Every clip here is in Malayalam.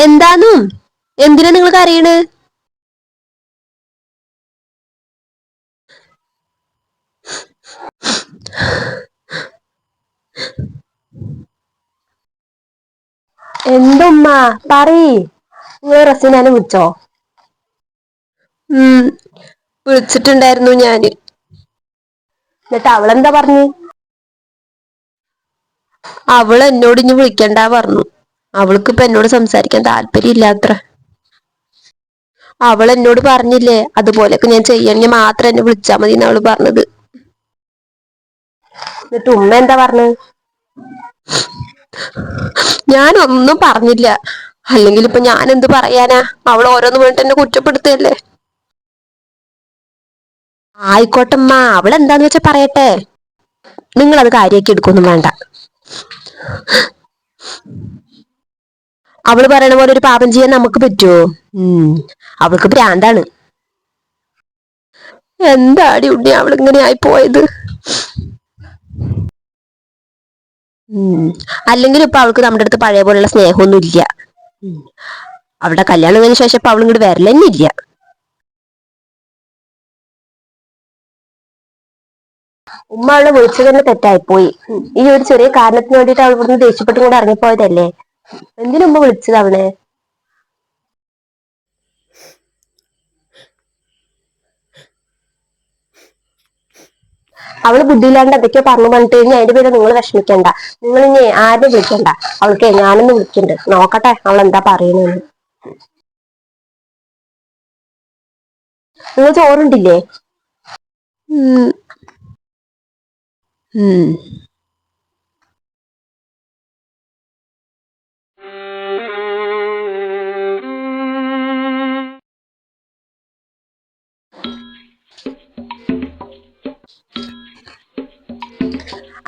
എന്താന്നും? എന്തിനാ നിങ്ങൾ കരയണ്? എന്തുമ്മ? പറയ്. നിങ്ങൾ റസീനാനെ വിളിച്ചോ? ഉം. വിളിച്ചിട്ടുണ്ടായിരുന്നു ഞാൻ. എന്നിട്ട് അവളെന്താ പറഞ്ഞു? അവൾ എന്നോട് ഇനി വിളിക്കണ്ട പറഞ്ഞു. അവൾക്ക് ഇപ്പൊ എന്നോട് സംസാരിക്കാൻ താല്പര്യം ഇല്ലാത്ര അവൾ എന്നോട് പറഞ്ഞില്ലേ അതുപോലെയൊക്കെ ഞാൻ ചെയ്യണമെങ്കിൽ മാത്രം എന്നെ വിളിച്ചാ മതി എന്ന് അവൾ പറഞ്ഞത്. എന്നിട്ട് ഉമ്മ എന്താ പറഞ്ഞത് ഞാൻ ഒന്നും പറഞ്ഞില്ല. അല്ലെങ്കിൽ ഇപ്പൊ ഞാൻ എന്ത് പറയാനാ? അവൾ ഓരോന്ന് വേണ്ടിട്ട് എന്നെ കുറ്റപ്പെടുത്തല്ലേ? ആയിക്കോട്ടമ്മ അവൾ എന്താന്ന് വെച്ചാ പറയട്ടെ. നിങ്ങളത് അത് കാര്യമാക്കി എടുക്കൊന്നും വേണ്ട. അവൾ പറയണ പോലെ ഒരു പാപം ചെയ്യാൻ നമുക്ക് പറ്റുമോ അവൾക്ക് ഭ്രാന്താണ്. എന്താടി ഉണ്ണി അവൾ ഇങ്ങനെ ആയി പോയത്? അല്ലെങ്കിൽ ഇപ്പൊ അവൾക്ക് നമ്മുടെ അടുത്ത് പഴയ പോലുള്ള സ്നേഹമൊന്നും ഇല്ല. അവളുടെ കല്യാണം കഴിഞ്ഞ ശേഷം ഇപ്പൊ അവൾ ഇങ്ങോട്ട് വരലെന്നെ ഇല്ല. ഉമ്മ അവളെ വിളിച്ചത് തന്നെ തെറ്റായിപ്പോയി. ഈ ഒരു ചെറിയ കാരണത്തിന് വേണ്ടിയിട്ട് അവൾ ഇവിടുന്ന് ദേഷ്യപ്പെട്ടും കൂടെ ഇറങ്ങിപ്പോയതല്ലേ? എന്തിനു വിളിച്ചതവളെ വിളിച്ചത് അവളെ? ബുദ്ധിയില്ലാണ്ട് എന്തൊക്കെയോ പറഞ്ഞു പറഞ്ഞിട്ട് കഴിഞ്ഞാൽ അതിന്റെ പേര് നിങ്ങൾ വിഷമിക്കണ്ട. നിങ്ങൾ ഇനി ആരും വിളിക്കണ്ട. അവൾക്ക് ഞാനൊന്ന് വിളിക്കുന്നുണ്ട് നോക്കട്ടെ അവൾ എന്താ പറയണെന്ന് നിങ്ങൾ ചോറുണ്ടില്ലേ? ഉം. ഉം.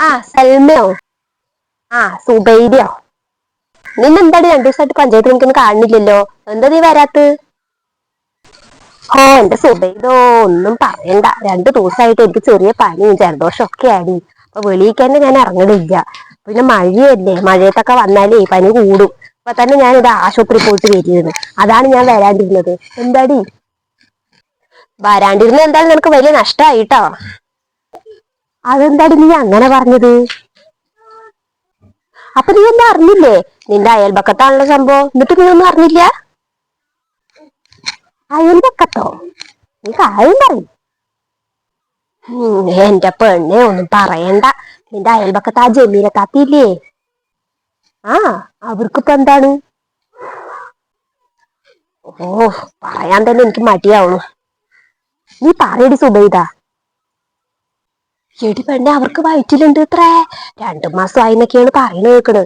ആ സൽമയോ? ആ സുബൈദിയോ? നിന്നെന്താടി രണ്ടു ദിവസമായിട്ട് പഞ്ചായത്ത് എനിക്കൊന്നും കാണുന്നില്ലല്ലോ? എന്താ നീ വരാത്ത് ഓ എന്റെ സുബൈദോ ഒന്നും പറയണ്ട. രണ്ടു ദിവസമായിട്ട് എനിക്ക് ചെറിയ പനിയും ജലദോഷം ഒക്കെ ആടി. അപ്പൊ വെളിയിൽ ഞാൻ ഇറങ്ങണില്ല. പിന്നെ മഴയല്ലേ മഴയത്തൊക്കെ വന്നാലേ പനി കൂടും. അപ്പൊ തന്നെ ഞാൻ ഇത് ആശുപത്രി പോയിട്ട് വരികയാണ് അതാണ് ഞാൻ വരാണ്ടിരുന്നത്. എന്താടി? വരാണ്ടിരുന്നത് എന്തായാലും നിനക്ക് വലിയ നഷ്ടമായിട്ടോ? അതെന്താടി നീ അങ്ങനെ പറഞ്ഞത്? അപ്പൊ നീ ഒന്നും അറിഞ്ഞില്ലേ? നിന്റെ അയൽപക്കത്താണല്ലോ സംഭവം. എന്നിട്ട് നീ ഒന്നും അറിഞ്ഞില്ല? അയൽപക്കത്തോ? നീ കാര്യം പറയും. എന്റെ പെണ്ണെ ഒന്നും പറയണ്ട. നിന്റെ അയൽപക്കത്ത് ആ ജമീല താത്തിയില്ലേ? ആ അവർക്കിപ്പോ എന്താണ്? ഓ പറയാൻ തന്നെ എനിക്ക് മടിയാവുന്നു. നീ പറയടി സുബൈദ. എടി പെണ്ണെ അവർക്ക് വയറ്റിലുണ്ട് ഇത്രേ. രണ്ടു മാസമായി എന്നൊക്കെയാണ് പറയുന്നത് കേൾക്കണ്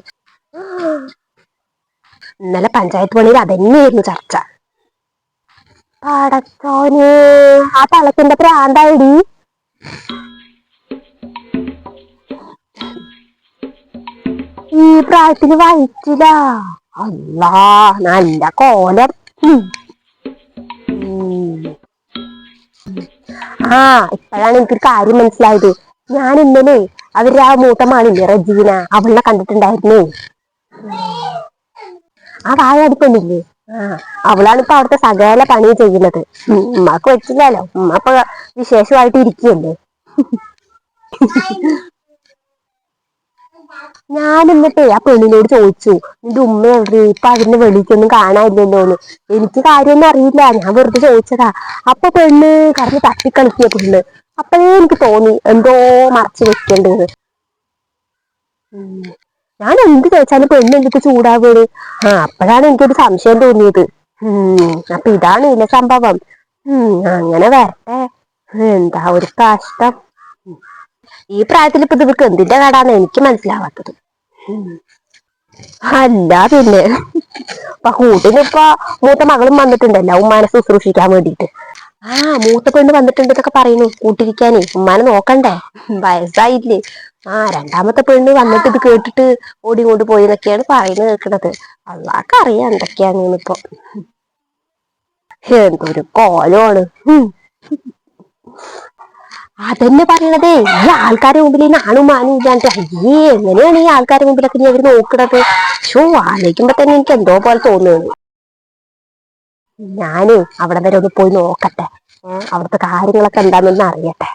ഇന്നലെ പഞ്ചായത്ത് പണിയിൽ അതന്നെയായിരുന്നു ചർച്ച. പടച്ചോന് ആ തളത്തിന്റെ പ്രാന്തായിടി. ഈ പ്രായത്തിന് വയറ്റില്ല അല്ലാ നല്ല കോലം. ആ ഇപ്പോഴാണ് എനിക്കൊരു കാര്യം മനസ്സിലായത്. ഞാൻ ഇന്നലെ അവരുടെ ആ മൂത്ത മാളില്ലേ റജീന? അവളെ കണ്ടിട്ടുണ്ടായിരുന്നേ. ആ വായ അടുപ്പന്നില്ലേ ആ അവളാണ് ഇപ്പൊ അവിടുത്തെ സകല പണി ചെയ്യുന്നത്. ഉമ്മക്ക് പറ്റില്ലല്ലോ. ഉമ്മ ഇപ്പൊ വിശേഷമായിട്ട് ഇരിക്കുകയല്ലേ. ഞാൻ എന്നിട്ടേ ആ പെണ്ണിനോട് ചോദിച്ചു നിന്റെ ഉമ്മ എവിടെ? ഇപ്പൊ അതിന്റെ വെളിക്കൊന്നും കാണാനില്ലല്ലോ എന്ന്. എനിക്ക് കാര്യമൊന്നും അറിയില്ല. ഞാൻ വെറുതെ ചോദിച്ചതാ. അപ്പൊ പെണ്ണ് കറന്ന് തട്ടിക്കളിക്കിയ പെണ്ണ്. അപ്പോഴേ എനിക്ക് തോന്നി എന്തോ മറച്ചു വെക്കേണ്ടത്. ഞാൻ എന്ത് ചോദിച്ചാലും പെണ്ണ് എന്തൊക്കെ ചൂടാവുകയാണ് ആ അപ്പോഴാണ് എനിക്കൊരു സംശയം തോന്നിയത്. അപ്പൊ ഇതാണ് ഇല്ല സംഭവം. അങ്ങനെ വരട്ടെ. എന്താ ഒരു കഷ്ടം. ഈ പ്രായത്തിൽ ഇപ്പൊ ഇവർക്ക് എന്തിന്റെ കടാന്ന് എനിക്ക് മനസ്സിലാവാത്തത്. അല്ല പിന്നെ. അപ്പൊ കൂട്ടിനിപ്പോ മൂത്ത മകളും വന്നിട്ടുണ്ടല്ലോ ഉമ്മാനെ ശുശ്രൂഷിക്കാൻ വേണ്ടിയിട്ട്. ആ മൂത്ത പെണ്ണ് വന്നിട്ടുണ്ട് എന്നൊക്കെ പറയുന്നു. കൂട്ടിരിക്കാനേ ഉമ്മാനെ നോക്കണ്ടേ? വയസ്സായില്ലേ. ആ രണ്ടാമത്തെ പെണ്ണ് വന്നിട്ട് ഇത് കേട്ടിട്ട് ഓടി കൊണ്ട് പോയി എന്നൊക്കെയാണ് പറയുന്നത് കേൾക്കണത് അള്ളാക്ക് അറിയാം എന്തൊക്കെയാണെന്ന് ഇപ്പൊ എന്തൊരു കോലമാണ്. അതന്നെ പറയണതേ ഈ ആൾക്കാരുടെ മുമ്പിൽ നാണും മാനും ഇല്ലാണ്ട്. അയ്യേ എങ്ങനെയാണ് ഈ ആൾക്കാരുടെ മുമ്പിലൊക്കെ നീ അവർ നോക്കണത്? ഷോ ആലോചിക്കുമ്പോ തന്നെ എനിക്ക് എന്തോ പോലെ തോന്നുന്നു. ഞാനേ അവിടെ വരെ ഒന്ന് പോയി നോക്കട്ടെ. അവിടുത്തെ കാര്യങ്ങളൊക്കെ എന്താണെന്നൊന്ന് അറിയട്ടെ.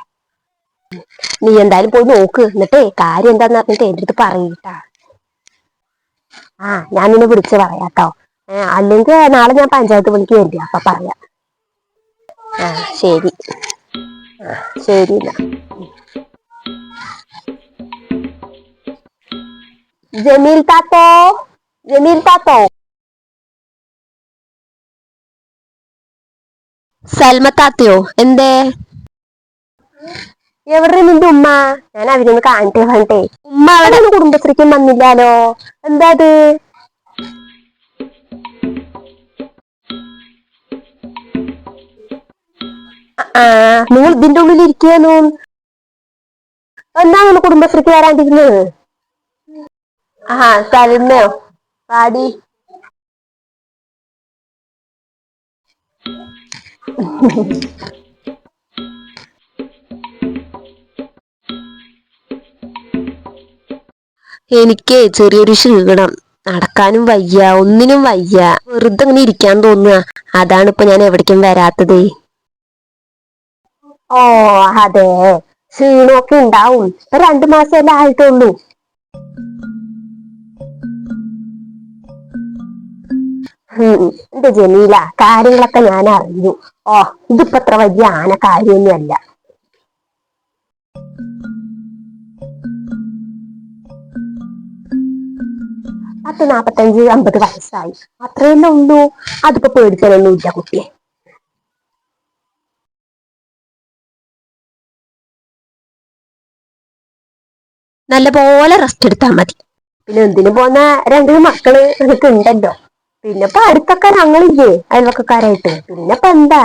നീ എന്തായാലും പോയി നോക്ക്. എന്നിട്ടേ കാര്യം എന്താന്ന് അറിഞ്ഞിട്ട് എന്റെ അടുത്ത് പറയട്ടാ ആ ഞാൻ നിന്നെ വിളിച്ച് പറയാട്ടോ അല്ലെങ്കിൽ നാളെ ഞാൻ പഞ്ചായത്ത് വിളിക്ക് വേണ്ടി അപ്പൊ പറയാം. ആ ശരി. ആ ശരി ജമീൽ താത്തോ? ജമീൽ താത്തോ? സൽമത്താത്തയോ എന്തേ? എവിടെ നിന്റെ ഉമ്മ? ഞാൻ അവരൊന്ന് കാണട്ടെ കാണട്ടെ ഉമ്മ അവിടെ കുടുംബശ്രീക്കും വന്നില്ലാലോ? എന്താ അത്? ആ നിങ്ങൾ ഇതിന്റെ ഉള്ളിൽ ഇരിക്കുന്നു എന്താണ് കുടുംബശ്രീക്ക് വരാണ്ടിരുന്നത്? ആ സൽമയോ? പാടി എനിക്ക് ചെറിയൊരു ക്ഷീണം. നടക്കാനും വയ്യ ഒന്നിനും വയ്യ. വെറുതെ അങ്ങനെ ഇരിക്കാൻ തോന്നുക അതാണ് ഇപ്പൊ ഞാൻ എവിടേക്കും വരാത്തത്. ഓ അതെ. ക്ഷീണമൊക്കെ ഉണ്ടാവും. ഇപ്പൊ രണ്ടു മാസമല്ലേ ആയിട്ടുള്ളൂ. എന്റെ ജമീല കാര്യങ്ങളൊക്കെ ഞാൻ അറിഞ്ഞു ഓ ഇതിപ്പോ അത്ര വലിയ ആന കാര്യമൊന്നുമല്ല പത്ത് നാപ്പത്തഞ്ച് അമ്പത് വയസ്സായി. അത്രയല്ലേ ഉള്ളൂ. അതിപ്പോ പേടിക്കാനൊന്നും ഇല്ല കുട്ടിയെ. നല്ല പോലെ റെസ്റ്റ് എടുത്താൽ മതി. പിന്നെ എന്തിനു പോന്ന രണ്ട് മക്കൾ നിനക്ക് ഉണ്ടല്ലോ. പിന്നെ ഇപ്പൊ അടുത്തൊക്കെ ഞങ്ങളില്ലേ അയൽവക്കക്കാരായിട്ട്. പിന്നെ ഇപ്പൊ എന്താ?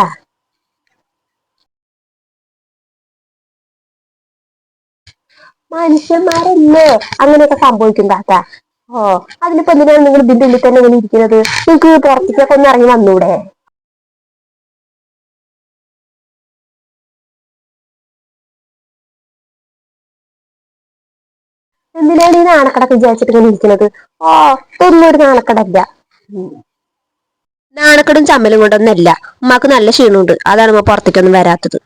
മനുഷ്യന്മാരല്ലേ? അങ്ങനെയൊക്കെ സംഭവിക്കും താത്ത. ഓ അതിനിപ്പോ എന്തിനാണ് നിങ്ങൾ ഇതിന്റെ ഉള്ളിൽ തന്നെ ഇങ്ങനെ ഇരിക്കുന്നത്? നിങ്ങൾക്ക് പുറത്തേക്കൊക്കെ ഒന്ന് ഇറങ്ങി വന്നൂടെ? എന്തിനാണ് ഈ നാണക്കടൊക്കെ വിചാരിച്ചിട്ട് ഇങ്ങനെ ഇരിക്കുന്നത്? ഓ വലിയൊരു നാണക്കടല്ല. നാണക്കടും ചമ്മലും കൊണ്ടൊന്നല്ല. ഉമ്മാക്ക് നല്ല ക്ഷീണമുണ്ട് അതാണ് ഉമ്മ പുറത്തേക്കൊന്നും വരാത്തത്.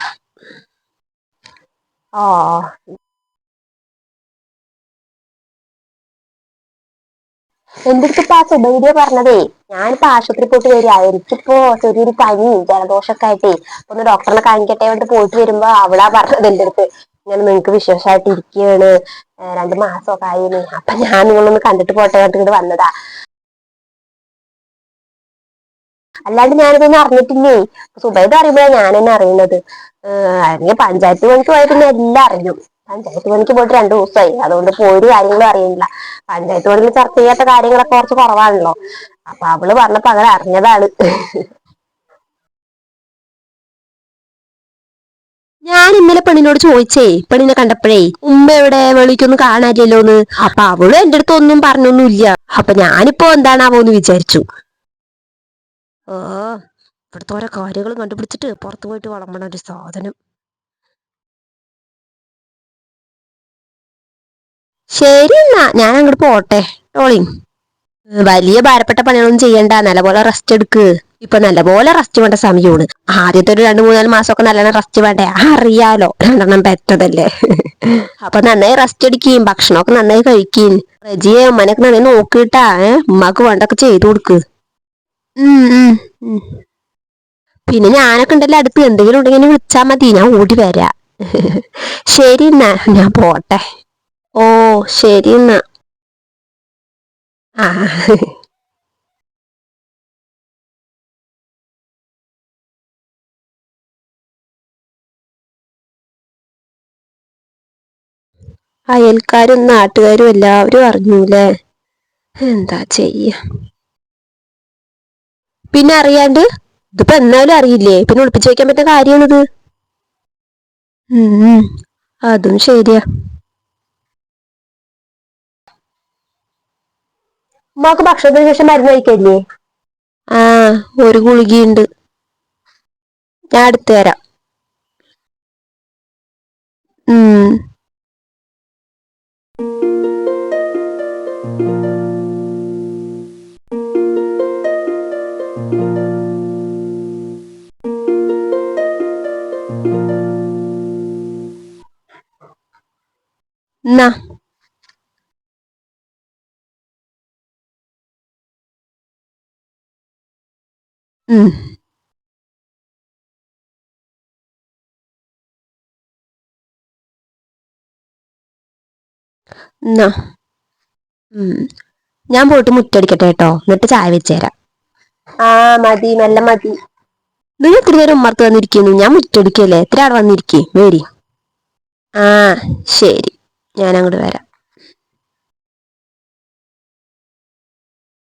അടുത്ത് ഇപ്പൊ ആ സുബൈദിയ പറഞ്ഞതേ ഞാനിപ്പോ ആശുപത്രി പോയിട്ട് വരിക. എനിക്കിപ്പോ ചെറിയൊരു പനി ജലദോഷമൊക്കെ ആയിട്ടേ. ഒന്ന് ഡോക്ടറിനെ കാണിക്കട്ടെ വേണ്ടി പോയിട്ട് വരുമ്പോ അവളാ പറഞ്ഞത് എന്റെ അടുത്ത് ഇങ്ങനെ നിങ്ങക്ക് വിശേഷമായിട്ട് ഇരിക്കുകയാണ് രണ്ടു മാസമൊക്കെ ആയിന്. അപ്പൊ ഞാൻ നിങ്ങളൊന്ന് കണ്ടിട്ട് പോട്ടെ ഇങ്ങോട്ട് വന്നതാ. അല്ലാണ്ട് ഞാനിതൊന്നും അറിഞ്ഞിട്ടില്ലേ? സുബൈദ അറിയുമ്പോഴാണ് ഞാൻ തന്നെ അറിയുന്നത് അല്ലെങ്കിൽ പഞ്ചായത്ത് പണിക്ക് പോയ പിന്നെ എല്ലാം അറിഞ്ഞു. പഞ്ചായത്ത് പണിക്ക് പോയിട്ട് രണ്ടു ദിവസമായി അതുകൊണ്ട് ഒരു കാര്യങ്ങളും അറിയുന്നില്ല പഞ്ചായത്ത് പണിയിൽ ചർച്ച ചെയ്യാത്ത കാര്യങ്ങളൊക്കെ കുറച്ച് കുറവാണല്ലോ. അപ്പൊ അവൾ പറഞ്ഞപ്പോ അങ്ങനെ അറിഞ്ഞതാണ്. ഞാൻ ഇന്നലെ പെണ്ണിനോട് ചോദിച്ചേ പെണ്ണിനെ കണ്ടപ്പോഴേ ഉമ്മ എവിടെ? വെളിക്കൊന്നും കാണാനില്ലല്ലോന്ന്. അപ്പൊ അവളും എന്റെ അടുത്ത് ഒന്നും പറഞ്ഞൊന്നുമില്ല. അപ്പൊ ഞാനിപ്പോ എന്താണാവോന്ന് വിചാരിച്ചു. ഓ ഇവിടുത്തെ ഓരോ കാര്യങ്ങൾ കണ്ടുപിടിച്ചിട്ട് പുറത്തു പോയിട്ട് വളമ്പണ ഒരു സാധനം. ശരി എന്നാ ഞാൻ അങ്ങോട്ട് പോട്ടെ. ടോളി. വലിയ ഭാരപ്പെട്ട പണികളൊന്നും ചെയ്യണ്ട. നല്ലപോലെ റെസ്റ്റ് എടുക്ക്. ഇപ്പൊ നല്ലപോലെ റെസ്റ്റ് വേണ്ട സമയമാണ്. ആദ്യത്തെ ഒരു രണ്ടു മൂന്നാൽ മാസമൊക്കെ നല്ലോണം റെസ്റ്റ് വേണ്ടേ? അറിയാലോ. രണ്ടെണ്ണം പെറ്റതല്ലേ അപ്പൊ നന്നായി റെസ്റ്റ് എടുക്കുകയും ഭക്ഷണമൊക്കെ നന്നായി കഴിക്കുകയും റജിയെ ഉമ്മനൊക്കെ നന്നായി നോക്കിയിട്ടാ ഏഹ് ഉമ്മാക്ക് വേണ്ടൊക്കെ ചെയ്തു കൊടുക്ക്. പിന്നെ ഞാനൊക്കെ ഉണ്ടല്ലോ അടുത്ത് എന്തെങ്കിലും ഉണ്ടെങ്കിൽ വിളിച്ചാൽ വിളിച്ചാ മതി. ഞാൻ ഓടി വരാം. ശരി എന്നാ. ഞാൻ പോട്ടെ. ഓ ശരി എന്നാ. ആ. അയൽക്കാരും നാട്ടുകാരും എല്ലാവരും അറിഞ്ഞൂലേ എന്താ ചെയ്യ? പിന്നെ അറിയാണ്ട് ഇതിപ്പോ എന്നാലും അറിയില്ലേ? പിന്നെ ഒളിപ്പിച്ചു വെക്കാൻ പറ്റുന്ന കാര്യമാണിത്. ഉം അതും ശരിയാ. ഉമ്മാക്ക് ഭക്ഷണത്തിന് ശേഷം മരുന്ന് കഴിക്കല്ലേ? ആ ഒരു ഗുളികയുണ്ട്. ഞാൻ അടുത്ത് തരാം ഉം. എന്നാ എന്നാ ഞാൻ പോയിട്ട് മുറ്റടിക്കട്ടെ കേട്ടോ. എന്നിട്ട് ചായ വെച്ച് തരാം. ആ മതി. നല്ല മതി. നിങ്ങൾ ഇത്തിരി നേരം ഉമ്മർത്ത് വന്നിരിക്കുന്നു. ഞാൻ മുറ്റടിക്കല്ലേ? എത്ര ആൾ വന്നിരിക്കേ. വേരി. ആ. ശരി. ഞാൻ അങ്ങോട്ട് വരാം.